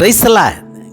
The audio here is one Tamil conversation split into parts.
பிரைசலா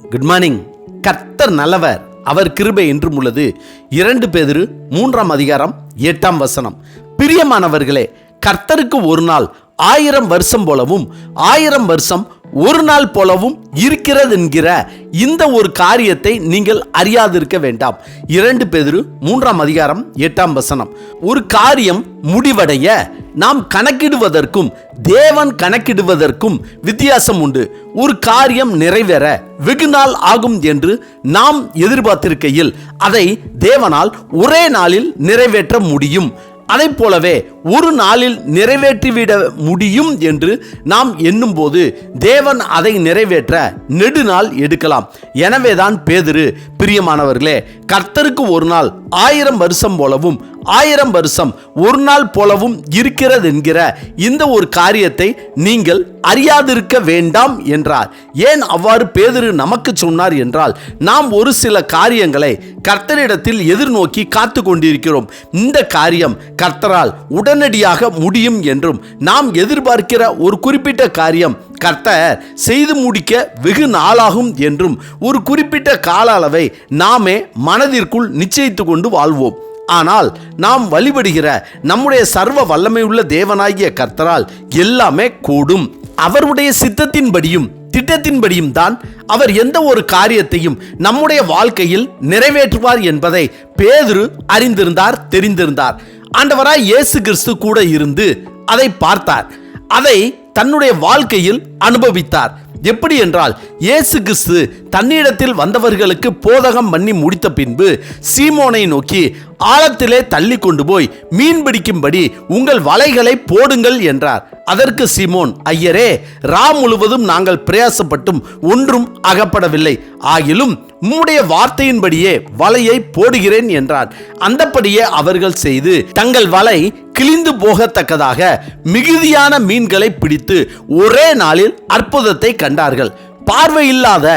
குட் மார்னிங் கர்த்தர் நல்லவர். அவர் கிருபை என்றும் உள்ளது. இரண்டு பேதிரு மூன்றாம் அதிகாரம் எட்டாம் வசனம். பிரியமானவர்களே கர்த்தருக்கு ஒரு நாள் ஆயிரம் வருஷம் போலவும் ஆயிரம் வருஷம் ஒரு நாள் போலவும் இருக்கிறது என்கிற இந்த ஒரு காரியத்தை நீங்கள் அறியாதிருக்க வேண்டாம். இரண்டு பேதிரு மூன்றாம் அதிகாரம் எட்டாம் வசனம். ஒரு காரியம் முடிவடைய நாம் கணக்கிடுவதற்கும் தேவன் கணக்கிடுவதற்கும் வித்தியாசம் உண்டு. ஒரு காரியம் நிறைவேற வெகு நாள் ஆகும் என்று நாம் எதிர்பார்த்திருக்கையில் அதை தேவனால் ஒரே நாளில் நிறைவேற்ற முடியும். அதைப் போலவே ஒரு நாளில் நிறைவேற்றிவிட முடியும் என்று நாம் எண்ணும்போது தேவன் அதை நிறைவேற்ற நெடுநாள் எடுக்கலாம். எனவேதான் பேதுரு பிரியமானவர்களே கர்த்தருக்கு ஒரு நாள் ஆயிரம் வருஷம் போலவும் ஆயிரம் வருஷம் ஒரு நாள் போலவும் இருக்கிறது என்கிற இந்த ஒரு காரியத்தை நீங்கள் அறியாதிருக்க வேண்டாம் என்றார். ஏன் அவ்வாறு பேதரு நமக்கு சொன்னார் என்றால் நாம் ஒரு சில காரியங்களை கர்த்தரிடத்தில் எதிர்நோக்கி காத்து கொண்டிருக்கிறோம். இந்த காரியம் கர்த்தரால் உடனடியாக முடியும் என்றும் நாம் எதிர்பார்க்கிற ஒரு குறிப்பிட்ட காரியம் கர்த்தர் செய்து முடிக்க வெகு நாளாகும் என்றும் ஒரு குறிப்பிட்ட கால அளவை நாமே மனதிற்குள் நிச்சயித்து கொண்டு வாழ்வோம். ஆனால் நாம் வழிபடுகிற நம்முடைய சர்வ வல்லமையுள்ள தேவனாகிய கர்த்தரால் எல்லாமே கூடும். அவருடைய சித்தத்தின்படியும் திட்டத்தின்படியும் தான் அவர் எந்த ஒரு காரியத்தையும் நம்முடைய வாழ்க்கையில் நிறைவேற்றுவார் என்பதை பேதுரு அறிந்திருந்தார் தெரிந்திருந்தார். ஆண்டவராய் இயேசு கிறிஸ்து கூட இருந்து அதை பார்த்தார். அதை தன்னுடைய வாழ்க்கையில் அனுபவித்தார். எப்படி என்றால் இயேசு கிறிஸ்து தன்னிடத்தில் வந்தவர்களுக்கு போதகம் பண்ணி முடித்த பின்பு சீமோனை நோக்கி ஆழத்திலே தள்ளி கொண்டு போய் மீன் பிடிக்கும்படி உங்கள் வலைகளை போடுங்கள் என்றார். அதற்கு சீமோன் ஐயரே ரா முழுவதும் நாங்கள் பிரயாசப்பட்டும் ஒன்றும் அகப்படவில்லை. ஆகிலும் உம்முடைய வார்த்தையின்படியே வலையை போடுகிறேன் என்றார். அந்தப்படியே அவர்கள் செய்து தங்கள் வலை கிழிந்து போகத்தக்கதாக மிகுதியான மீன்களை பிடித்து ஒரே நாளில் அற்புதத்தை கண்டார்கள். பார்வை இல்லாத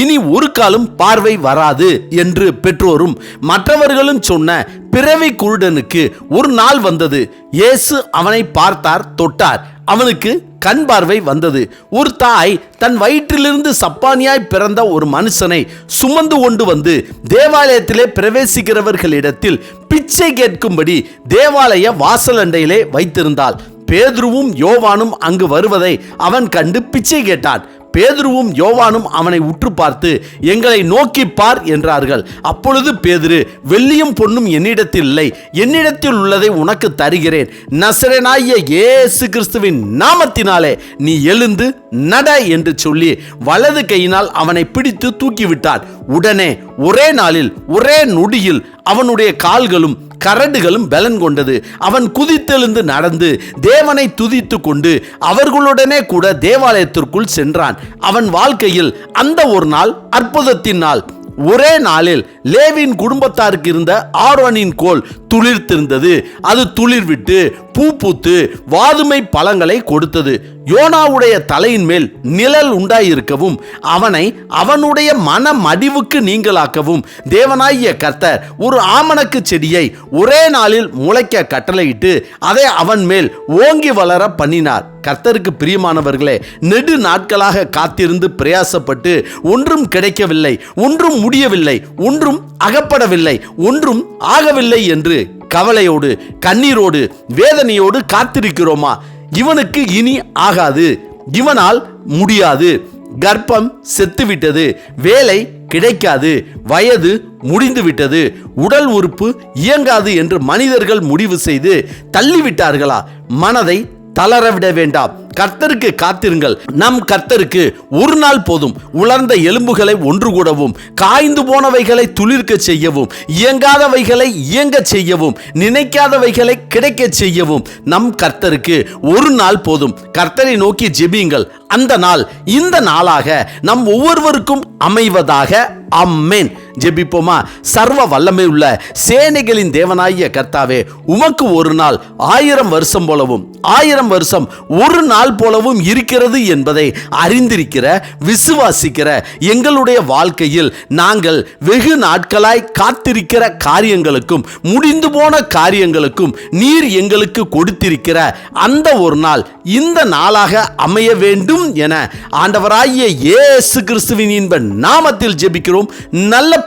இனி ஒரு காலம் பார்வை வராது என்று பெற்றோரும் மற்றவர்களும் சொன்ன பிறவி குருடனுக்கு ஒரு நாள் வந்தது. இயேசு அவனை பார்த்தார் தொட்டார். அவனுக்கு கண் பார்வை வந்தது. ஒரு தாய் தன் வயிற்றிலிருந்து சப்பானியாய் பிறந்த ஒரு மனுஷனை சுமந்து கொண்டு வந்து தேவாலயத்திலே பிரவேசிக்கிறவர்களிடத்தில் பிச்சை கேட்கும்படி தேவாலய வாசலண்டையிலே வைத்திருந்தாள். பேதுருவும் யோவானும் அங்கு வருவதை அவன் கண்டு பிச்சை கேட்டான். பேதுருவும் யோவானும் அவனை உற்று பார்த்து எங்களை நோக்கி பார் என்றார்கள். அப்பொழுது பேதுரு வெள்ளியும் பொன்னும் என்னிடத்தில் இல்லை. என்னிடத்தில் உள்ளதை உனக்கு தருகிறேன். நசரனாய இயேசு கிறிஸ்துவின் நாமத்தினாலே நீ எழுந்து நட என்று சொல்லி வலது கையினால் அவனை பிடித்து தூக்கிவிட்டான் உடனே ஒரே நாளில் ஒரே நொடியில் அவனுடைய கால்களும் கரடுகளும் பலன் கொண்டது. அவன் குதித்தெழுந்து நடந்து தேவனை துதித்து கொண்டு அவர்களுடனே கூட தேவாலயத்திற்குள் சென்றான். அவன் வாழ்க்கையில் அந்த ஒரு நாள் அற்புதத்தின் நாள். ஒரே நாளில் லேவின் குடும்பத்தாருக்கு இருந்த ஆரோனின் கோல் துளிர்த்திருந்தது. அது துளிர்விட்டு பூ பூத்து வாதுமை பழங்களை கொடுத்தது. யோனாவுடைய தலையின் மேல் நிழல் உண்டாயிருக்கவும் அவனை அவனுடைய மன மடிவுக்கு நீங்களாக்கவும். தேவனாகிய கர்த்தர் ஒரு ஆமணக்கு செடியை ஒரே நாளில் முளைக்க கட்டளையிட்டு அதை அவன் மேல் ஓங்கி வளர பண்ணினார். கர்த்தருக்கு பிரியமானவர்களே நெடு நாட்களாக காத்திருந்து பிரயாசப்பட்டு ஒன்றும் கிடைக்கவில்லை ஒன்றும் முடியவில்லை ஒன்றும் அகப்படவில்லை ஒன்றும் ஆகவில்லை என்று கவலையோடு கண்ணீரோடு வேதனையோடு காத்திருக்கிறோமா? இவனுக்கு இனி ஆகாது. இவனால் முடியாது. கர்ப்பம் செத்துவிட்டது. வேலை கிடைக்காது. வயது முடிந்து விட்டது உடல் உறுப்பு இயங்காது என்று மனிதர்கள் முடிவு செய்து தள்ளிவிட்டார்களா? மனதை தளர விட வேண்டாம். கர்த்தருக்கு காத்திருங்கள். நம் கர்த்தருக்கு ஒரு நாள் போதும். உலர்ந்த எலும்புகளை ஒன்று கூடவும் காய்ந்து போனவைகளை துளிர்க்க செய்யவும் இயங்காதவைகளை இயங்க செய்யவும் நினைக்காதவைகளை கிடைக்க செய்யவும் நம் கர்த்தருக்கு ஒரு நாள் போதும். கர்த்தரை நோக்கி ஜெபியுங்கள். அந்த நாள் இந்த நாளாக நம் ஒவ்வொருவருக்கும் அமைவதாக. அம்மேன் ஜெபிப்போமா? சர்வ வல்லமை உள்ள சேனைகளின் தேவனாகிய கர்த்தாவே உமக்கு ஒரு நாள் ஆயிரம் வருஷம் போலவும் ஆயிரம் வருஷம் ஒரு நாள் போலவும் இருக்கிறது என்பதை அறிந்திருக்கிற விசுவாசிக்கிற எங்களுடைய வாழ்க்கையில் நாங்கள் வெகு நாட்களாய் காத்திருக்கிற காரியங்களுக்கும் முடிந்து போன காரியங்களுக்கும் நீர் எங்களுக்கு கொடுத்திருக்கிற அந்த ஒரு நாள் இந்த நாளாக அமைய வேண்டும் என ஆண்டவராகிய இயேசு கிறிஸ்துவின் இன்ப நாமத்தில் ஜெபிக்கிறோம். நல்ல